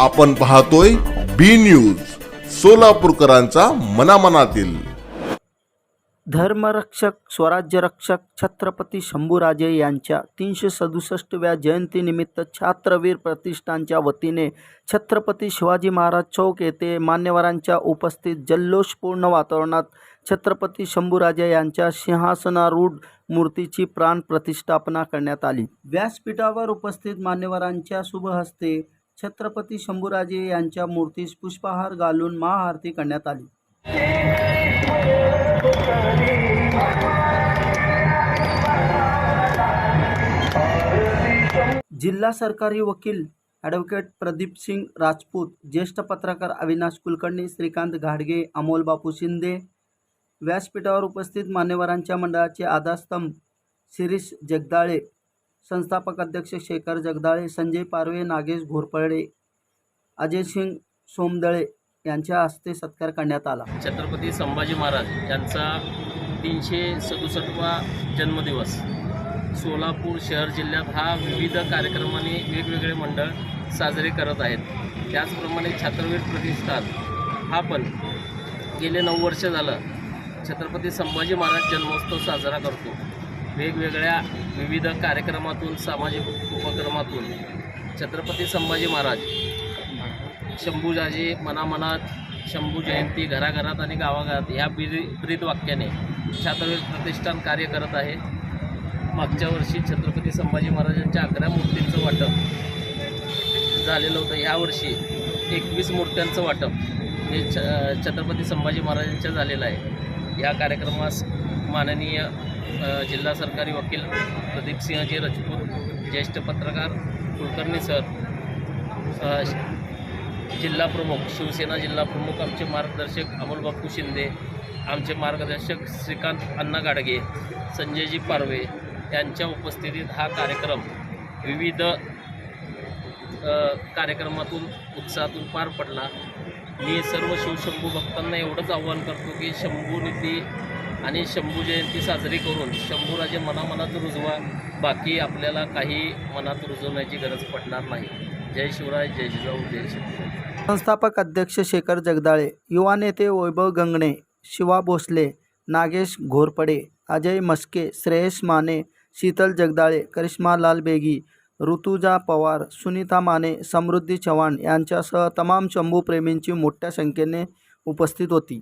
आपण पाहतोय B news सोलापूरकरांचा मनामनातील. धर्मरक्षक स्वराज्यरक्षक छत्रपती शंभूराजे यांच्या तीनशे सदुसष्टव्या जयंतीनिमित्त छात्रवीर प्रतिष्ठानच्या वतीने छत्रपती शिवाजी महाराज चौक येथे मान्यवरांच्या उपस्थित जल्लोषपूर्ण वातावरणात छत्रपती शंभूराजे यांच्या सिंहासनारूढ मूर्तीची प्राण प्रतिष्ठापना करण्यात आली. व्यासपीठावर उपस्थित मान्यवरांच्या शुभहस्ते छत्रपती शंभूराजे यांच्या मूर्तीस पुष्पहार घालून महाआरती करण्यात आली. जिल्हा सरकारी वकील ॲडव्होकेट प्रदीप सिंग राजपूत ज्येष्ठ पत्रकार अविनाश कुलकर्णी श्रीकांत घाडगे अमोल बापू शिंदे व्यासपीठावर उपस्थित मान्यवरांच्या मंडळाचे आधारस्तंभ शिरीष जगदाळे संस्थापक अध्यक्ष शेखर जगदाळे संजय पारवे नागेश घोरपडे अजय सिंग सोमदळे यांच्या हस्ते सत्कार करण्यात आला. छत्रपती संभाजी महाराज यांचा तीनशे सदुसष्टवा जन्मदिवस. सोलापूर शहर जिल्ह्यात हा विविध कार्यक्रमाने वेगवेगळे मंडळ साजरे करत आहेत. त्याचप्रमाणे छात्रवीर प्रतिष्ठान हा पण गेले नऊ वर्ष झालं. छत्रपती संभाजी महाराज जन्मोत्सव साजरा करतो. वेगवेगळ्या विविध कार्यक्रमातून सामाजिक उपक्रमातून छत्रपती संभाजी महाराज शंभूजाजी मनामनात शंभू जयंती घराघरात आणि गावाघरात ह्या ब्री ब्रीद वाक्याने छात्रवीर प्रतिष्ठान कार्य करत आहे. मागच्या वर्षी छत्रपती संभाजी महाराजांच्या अकरा मूर्तींचं वाटप झालेलं होतं. यावर्षी एकवीस मूर्त्यांचं वाटप हे छ छत्रपती संभाजी महाराजांच्या झालेलं आहे. या कार्यक्रमास माननीय जिल्हा सरकारी वकील प्रदीपसिंहजी राजपूत ज्येष्ठ पत्रकार कुलकर्णी सर जिल्हा प्रमुख शिवसेना जिल्हा प्रमुख आमचे मार्गदर्शक अमोल बापू शिंदे आमचे मार्गदर्शक श्रीकांत अण्णा गाडगे संजयजी पारवे यांच्या उपस्थितीत हा कार्यक्रम विविध कार्यक्रमातून उत्साहातून पार पडला. मी सर्व शिवशंभू भक्तांना एवढंच आव्हान करतो की शंभू निधी आणि शंभू जयंती साजरी करून शंभूराजे मनामनात रुजवा. बाकी आपल्याला काही मनात रुजवण्याची गरज पडणार नाही. जय शिवराय जय जिजाऊ जय शिवराय संस्थापक अध्यक्ष शेखर जगदाळे युवा नेते वैभव गंगणे शिवा भोसले नागेश घोरपडे अजय मस्के श्रेयश माने शीतल जगदाळे करिश्मा लाल बेगी ऋतुजा पवार सुनीता माने समृद्धी चव्हाण यांच्यासह तमाम शंभूप्रेमींची मोठ्या संख्येने उपस्थित होती.